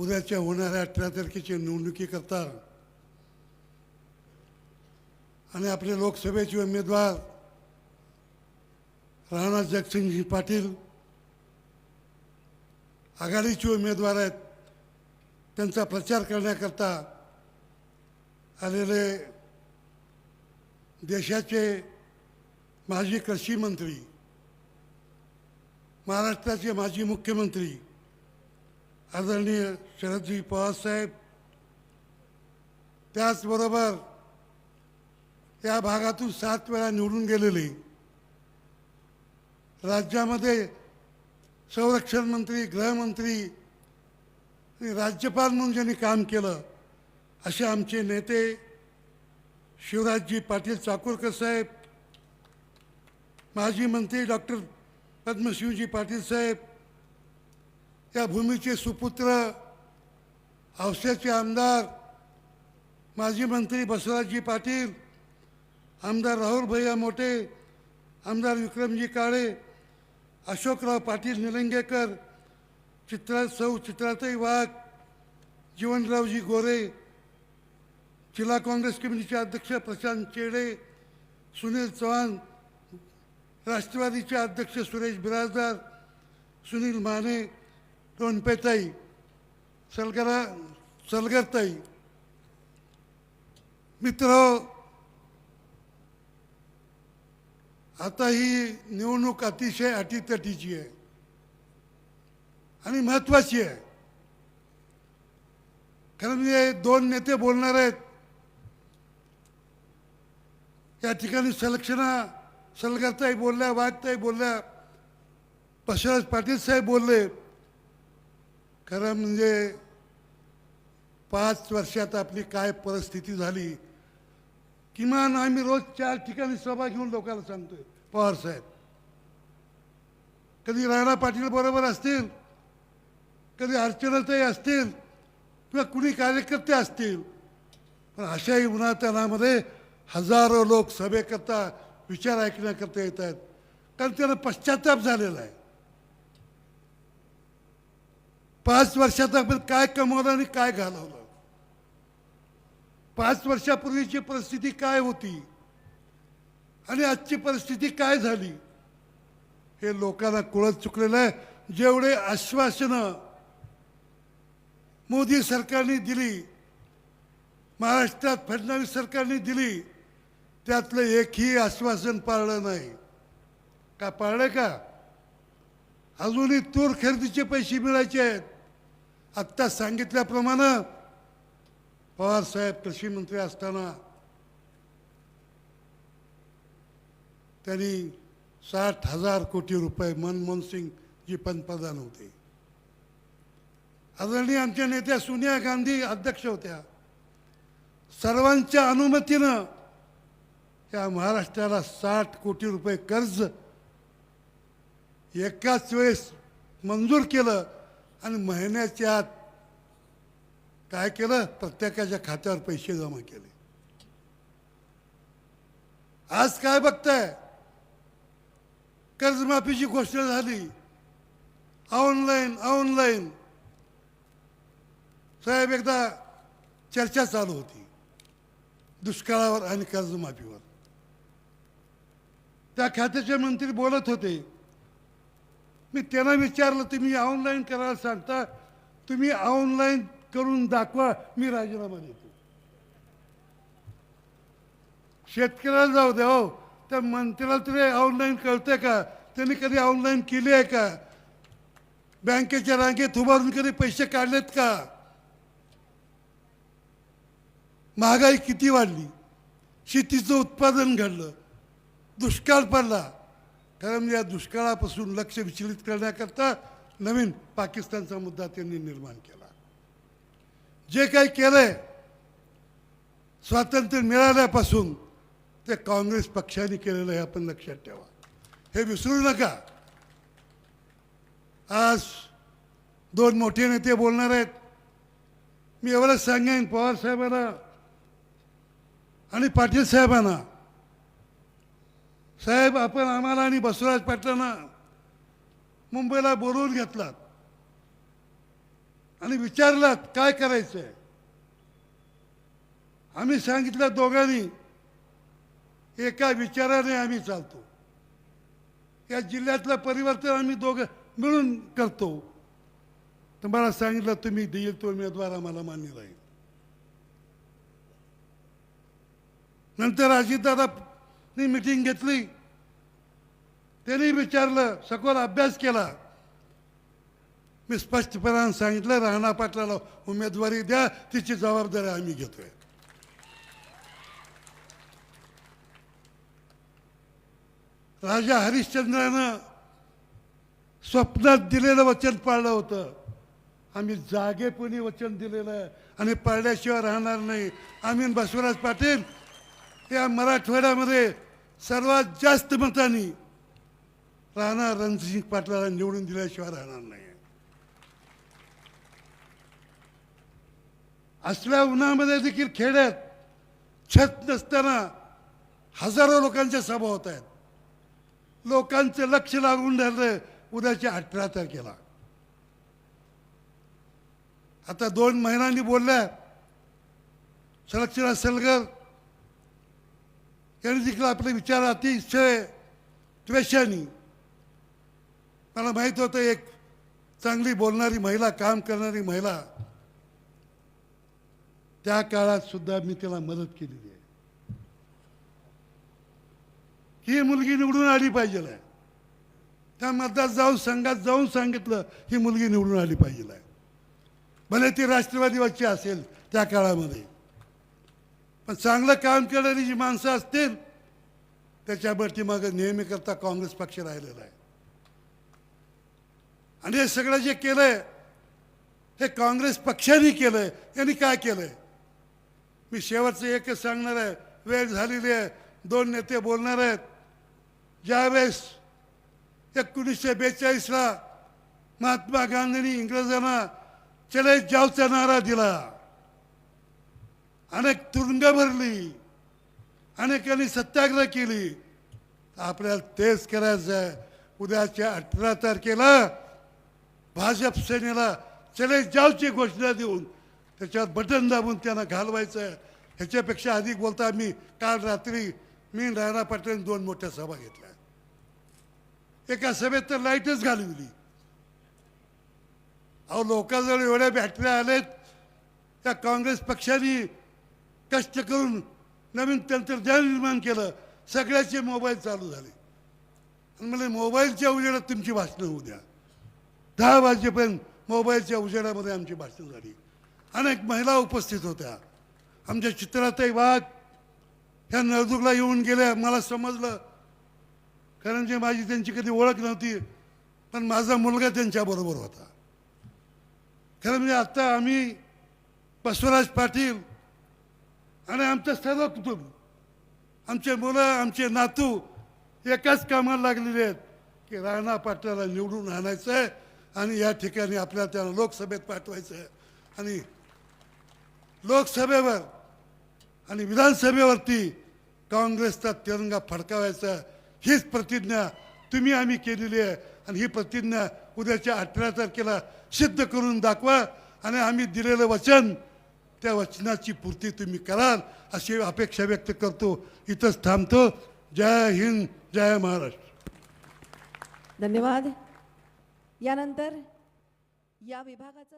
उद्याच्या होणाऱ्या अठरा तारखेच्या निवडणुकीकरता आणि आपले लोकसभेचे उमेदवार राणा जगसिंगजी पाटील आघाडीचे उमेदवार आहेत. त्यांचा प्रचार करण्याकरता आलेले देशाचे माजी कृषी मंत्री महाराष्ट्राचे माजी मुख्यमंत्री आदरणीय शरदजी पवारसाहेब त्याचबरोबर या भागातून सात वेळा निवडून गेलेले राज्यामध्ये संरक्षण मंत्री गृहमंत्री आणि राज्यपाल म्हणून ज्यांनी काम केलं असे आमचे नेते शिवराजजी पाटील चाकूरकर साहेब माजी मंत्री डॉक्टर पद्मशिवजी पाटील साहेब या भूमीचे सुपुत्र औस्याचे आमदार माजी मंत्री बसवराजजी पाटील आमदार राहुल भैया मोठे आमदार विक्रमजी काळे अशोकराव पाटील निलंगेकर चित्रा सौ चित्रातई वाघ जीवनरावजी गोरे जिल्हा काँग्रेस कमिटीचे अध्यक्ष प्रशांत चेडे सुनील चव्हाण राष्ट्रवादीचे अध्यक्ष सुरेश बिराजदार सुनील माने टोनपेताई सलगरा सलगरताई. मित्र आता ही निवडणूक अतिशय अटीतटीची आहे आणि महत्वाची आहे. कारण हे म्हणजे दोन नेते बोलणार आहेत. या ठिकाणी सलक्षणा सलगरताई बोलल्या वाजताई बोलल्या बसवराज पाटील साहेब बोलले खरं म्हणजे पाच वर्षात आपली काय परिस्थिती झाली किमान आम्ही रोज चार ठिकाणी सभा घेऊन लोकांना सांगतोय पवार साहेब. कधी राणा पाटील बरोबर असतील कधी अर्चनाताई असतील किंवा कुणी कार्यकर्ते असतील पण अशाही उन्हातानामध्ये हजारो लोक सभेकरता विचार ऐकण्याकरता येत आहेत. कारण त्यांना पश्चाताप झालेला आहे. पाच वर्षात आपण काय कमवलं आणि काय घालवलं? पाच वर्षापूर्वीची परिस्थिती काय होती? आणि आजची परिस्थिती काय झाली? हे लोकांना कळत चुकलेलं आहे. जेवढे आश्वासनं मोदी सरकारने दिली महाराष्ट्रात फडणवीस सरकारने दिली त्यातलं एकही आश्वासन पाळलं नाही. का पाळलं का? अजूनही तूर खरेदीचे पैसे मिळायचे आहेत. आत्ता सांगितल्याप्रमाणे पवार साहेब कृषी मंत्री असताना त्यांनी साठ हजार कोटी रुपये मनमोहन सिंग जी पंतप्रधान होते. आदरणीय आमच्या नेत्या सोनिया गांधी अध्यक्ष होत्या. सर्वांच्या अनुमतीनं या महाराष्ट्राला साठ कोटी रुपये कर्ज एकाच वेळेस मंजूर केलं. आणि महिन्याच्या आत काय केलं? प्रत्येकाच्या खात्यावर पैसे जमा केले. आज काय बघताय? कर्जमाफीची घोषणा झाली. Online online. साहेब एकदा चर्चा चालू होती. दुष्काळावर आणि कर्जमाफीवर. त्या खात्याचे मंत्री बोलत होते. मी त्यांना विचारलं तुम्ही ऑनलाईन करायला सांगता तुम्ही ऑनलाईन करून दाखवा मी राजीनामा देतो. शेतकऱ्याला जाऊ द्या हो. त्या मंत्र्याला तुम्ही ऑनलाईन कळतंय का? त्यांनी कधी ऑनलाईन केली आहे का? बँकेच्या रांगेत उभारून कधी पैसे काढलेत का? महागाई किती वाढली? शेतीचं उत्पादन घडलं. दुष्काळ पडला. कारण म्हणजे या दुष्काळापासून लक्ष विचलित करण्याकरता नवीन पाकिस्तानचा मुद्दा त्यांनी निर्माण केला. जे काही केलंय स्वातंत्र्य मिळाल्यापासून ते काँग्रेस पक्षाने केलेलं आहे आपण लक्षात ठेवा. हे विसरू नका. आज दोन मोठे नेते बोलणार आहेत. मी एवढंच सांगेन पवार साहेबांना आणि पाटील साहेबांना. साहेब आपण आम्हाला आणि बसवराज पाटलांना मुंबईला बोलवून घेतलात आणि विचारलात काय करायचंय. आम्ही सांगितलं दोघांनी एका विचाराने आम्ही चालतो. या जिल्ह्यातलं परिवर्तन आम्ही दोघं मिळून करतो. तर मला सांगितलं तुम्ही देईल तो उमेदवार आम्हाला मान्य राहील. नंतर नी मिटिंग घेतली. त्यांनी विचारलं सखोल अभ्यास केला. मी स्पष्टपणानं सांगितलं राणा पाटलाला उमेदवारी द्या तिची जबाबदारी आम्ही घेतोय. राजा हरिश्चंद्रानं स्वप्नात दिलेलं वचन पाळलं होतं. आम्ही जागेपणी वचन दिलेलं आहे. आणि पाळल्याशिवाय राहणार नाही. आम्ही बसवराज पाटील या मराठवाड्यामध्ये सर्वात जास्त मतांनी राणा रणजित पाटलाला निवडून दिल्याशिवाय राहणार नाही. असल्या उन्हामध्ये देखील खेड्यात छत नसताना हजारो लोकांच्या सभा होत आहेत. लोकांचं लक्ष लागून धरलं उद्याच्या अठरा तारखेला. आता दोन महिन्यांनी बोलल्या संरक्षणा सलगर यांनी देखील आपले विचार अतिशय त्वेषाने मला माहीत होतं एक चांगली बोलणारी महिला काम करणारी महिला त्या काळात सुद्धा मी त्याला मदत केलेली आहे ही मुलगी निवडून आली पाहिजे आहे त्या मतदार जाऊन संघात जाऊन सांगितलं ही मुलगी निवडून आली पाहिजे आहे भले ती राष्ट्रवादीवरची असेल त्या काळामध्ये पण चांगलं काम करणारी जी माणसं असतील त्याच्यावरती मग नेहमीकरता काँग्रेस पक्ष राहिलेला आहे. आणि हे सगळं जे केलंय हे काँग्रेस पक्षाने केलंय यांनी काय केलंय? मी शेवटचं एकच सांगणार आहे वेळ झालेली आहे दोन नेते बोलणार आहेत. ज्यावेळेस एकोणीसशे बेचाळीसला महात्मा गांधींनी इंग्रजांना चले जावचा नारा दिला. अनेक तुरुंग भरली अनेकांनी सत्याग्रह केली. आपल्याला तेच करायचं आहे उद्याच्या अठरा तारखेला भाजप सेनेला चले जावची घोषणा देऊन त्याच्यावर बटन दाबून त्यांना घालवायचं आहे ह्याच्यापेक्षा अधिक बोलता मी काल रात्री मी राणा पाटील दोन मोठ्या सभा घेतल्या. एका सभेत तर लाईटच घालवली. अहो लोकांजवळ एवढ्या बॅटऱ्या आलेत त्या काँग्रेस पक्षाने कष्ट करून नवीन तंत्रज्ञान निर्माण केलं सगळ्याचे मोबाईल चालू झाले. आणि मला मोबाईलच्या उजेडात तुमची भाषणं होऊ द्या. दहा वाजेपर्यंत मोबाईलच्या उजेडामध्ये आमची भाषणं झाली. अनेक महिला उपस्थित होत्या. आमच्या चित्रातही वाघ ह्या नळदुर्गला येऊन गेल्या मला समजलं. कारण जे माझी त्यांची कधी ओळख नव्हती पण माझा मुलगा त्यांच्याबरोबर होता. खरं म्हणजे आत्ता आम्ही बसवराज पाटील आणि आमचं सर्व कुटुंब आमचे मुलं आमचे नातू एकाच कामाला लागलेले आहेत की राणा पाटलाला निवडून आणायचं आहे आणि या ठिकाणी आपल्याला त्याला लोकसभेत पाठवायचं आहे आणि लोकसभेवर आणि विधानसभेवरती काँग्रेसचा तिरंगा फडकावायचा हीच प्रतिज्ञा तुम्ही आम्ही केलेली आहे. आणि ही प्रतिज्ञा उद्याच्या अठरा तारखेला सिद्ध करून दाखवा आणि आम्ही दिलेलं वचन त्या वचनाची पूर्ती तुम्ही कराल अशी अपेक्षा व्यक्त करतो. इथंच थांबतो. जय हिंद जय महाराष्ट्र. धन्यवाद. यानंतर या विभागाचं